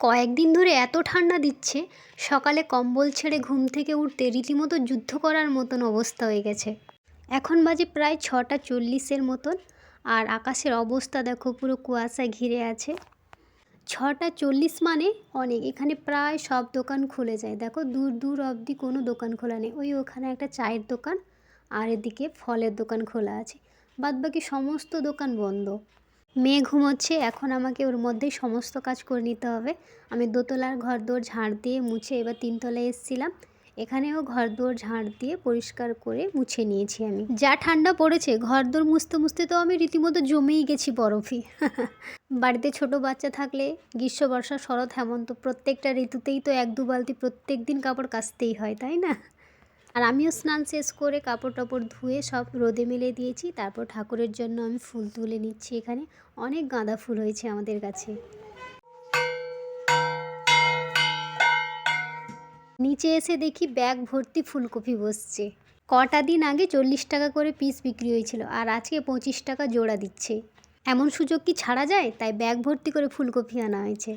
কয়েকদিন ধরে এত ঠান্ডা দিচ্ছে, সকালে কম্বল ছেড়ে ঘুম থেকে উঠতে রীতিমতো যুদ্ধ করার মতন অবস্থা হয়ে গেছে। এখন বাজে প্রায় ছটা চল্লিশের মতন, আর আকাশের অবস্থা দেখো পুরো কুয়াশায় ঘিরে আছে। ছটা চল্লিশ মানে অনেক, এখানে প্রায় সব দোকান খুলে যায়। দেখো, দূর দূর অবধি কোনো দোকান খোলা নেই। ওই ওখানে একটা চায়ের দোকান, আর এদিকে ফলের দোকান খোলা আছে। বাদবাকি সমস্ত দোকান বন্ধ। মেয়ে ঘুমোচ্ছে, এখন আমাকে ওর মধ্যেই সমস্ত কাজ করে নিতে হবে। আমি দোতলার ঘর দোর ঝাড় দিয়ে মুছে এবার তিনতলায় এসেছিলাম। এখানেও ঘর দোর ঝাড় দিয়ে পরিষ্কার করে মুছে নিয়েছি আমি। যা ঠান্ডা পড়েছে ঘর দোর মুছতে মুছতে তো আমি রীতিমতো জমেই গেছি বরফে। বাড়িতে ছোট বাচ্চা থাকলে গ্রীষ্ম, বর্ষা, শরৎ, হেমন্ত প্রত্যেকটা ঋতুতেই তো এক দু বালতি প্রত্যেক দিন কাপড় কাচতেই হয়, তাই না? আর আমিও স্নান শেষ করে কাপড় টাপড় ধুয়ে সব রোদে মেলে দিয়েছি। তারপর ঠাকুরের জন্য আমি ফুল তুলে নিচ্ছি এখানে। অনেক গাঁদা ফুল হয়েছে আমাদের কাছে। নিচে এসে দেখি ব্যাগ ভর্তি ফুলকপি বসছে। কটা দিন আগে চল্লিশ টাকা করে পিস বিক্রি হয়েছিল আর আজকে পঁচিশ টাকা জোড়া দিচ্ছে। এমন সুযোগ কি ছাড়া যায়? তাই ব্যাগ ভর্তি করে ফুলকপি আনা হয়েছে।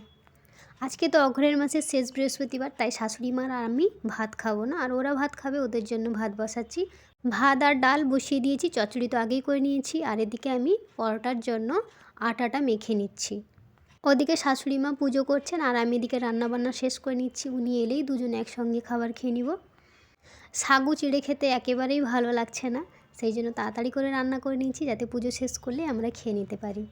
আজকে তো অঘ্রের মাসের শেষ বৃহস্পতিবার, তাই শাশুড়ি মার আর আমি ভাত খাব না। আর ওরা ভাত খাবে, ওদের জন্য ভাত বসাচ্ছি। ভাত আর ডাল বসিয়ে দিয়েছি চচড়ি তো আগেই করে নিয়েছি। আর এদিকে আমি পরোটার জন্য আটাটা মেখে নিচ্ছি। ওদিকে শাশুড়ি মা পুজো করছেন, আর আমি এদিকে রান্নাবান্না শেষ করে নিচ্ছি। উনি এলেই দুজনে একসঙ্গে খাবার খেয়ে নিব। সাগু চিড়ে খেতে একেবারেই ভালো লাগছে না, সেই জন্য তাড়াতাড়ি করে রান্না করে নিয়েছি, যাতে পুজো শেষ করলে আমরা খেয়ে নিতে পারি।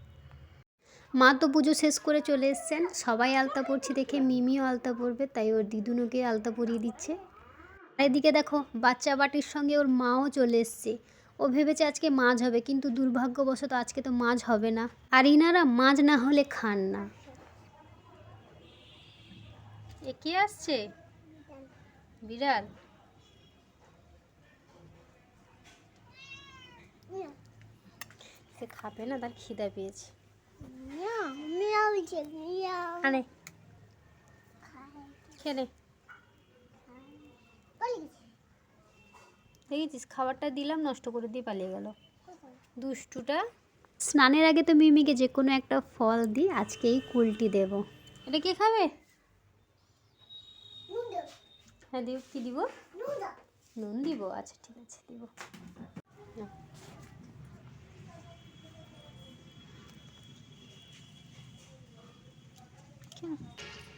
মা তো পুজো শেষ করে চলে এসছেন। সবাই আলতা পরছি দেখে মিমিও আলতা পরবে তাই ওর দিদুনুকে আলতা পরিয়ে দিচ্ছে। আর এদিকে দেখো বাচ্চা বাটির সঙ্গে ওর মাও চলে এসছে। ও ভেবেছে আজকে মাছ হবে কিন্তু দুর্ভাগ্যবশত আজকে তো মাছ হবে না। আর ইনারা মাছ না হলে খান না। এ কে আসছে? বিড়াল? সে খাবে না তার খিদা পেয়েছে। আনে খেলে। দেখেছিস খাবারটা দিলাম নষ্ট করে দিয়ে পালিয়ে গেল। দুষ্টুটা। স্নানের আগে তো মিমিকে যে কোনো একটা ফল দিই আজকেই কুলটি দেব। এটা কে খাবে? হ্যাঁ দিব কি দিব? নুন দিব। আচ্ছা ঠিক আছে দিব।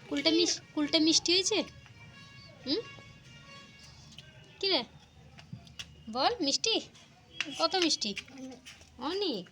কুলটা মিস কুলটা মিষ্টি হয়েছে? হুম? কী রে বল মিষ্টি? কত মিষ্টি? অনেক।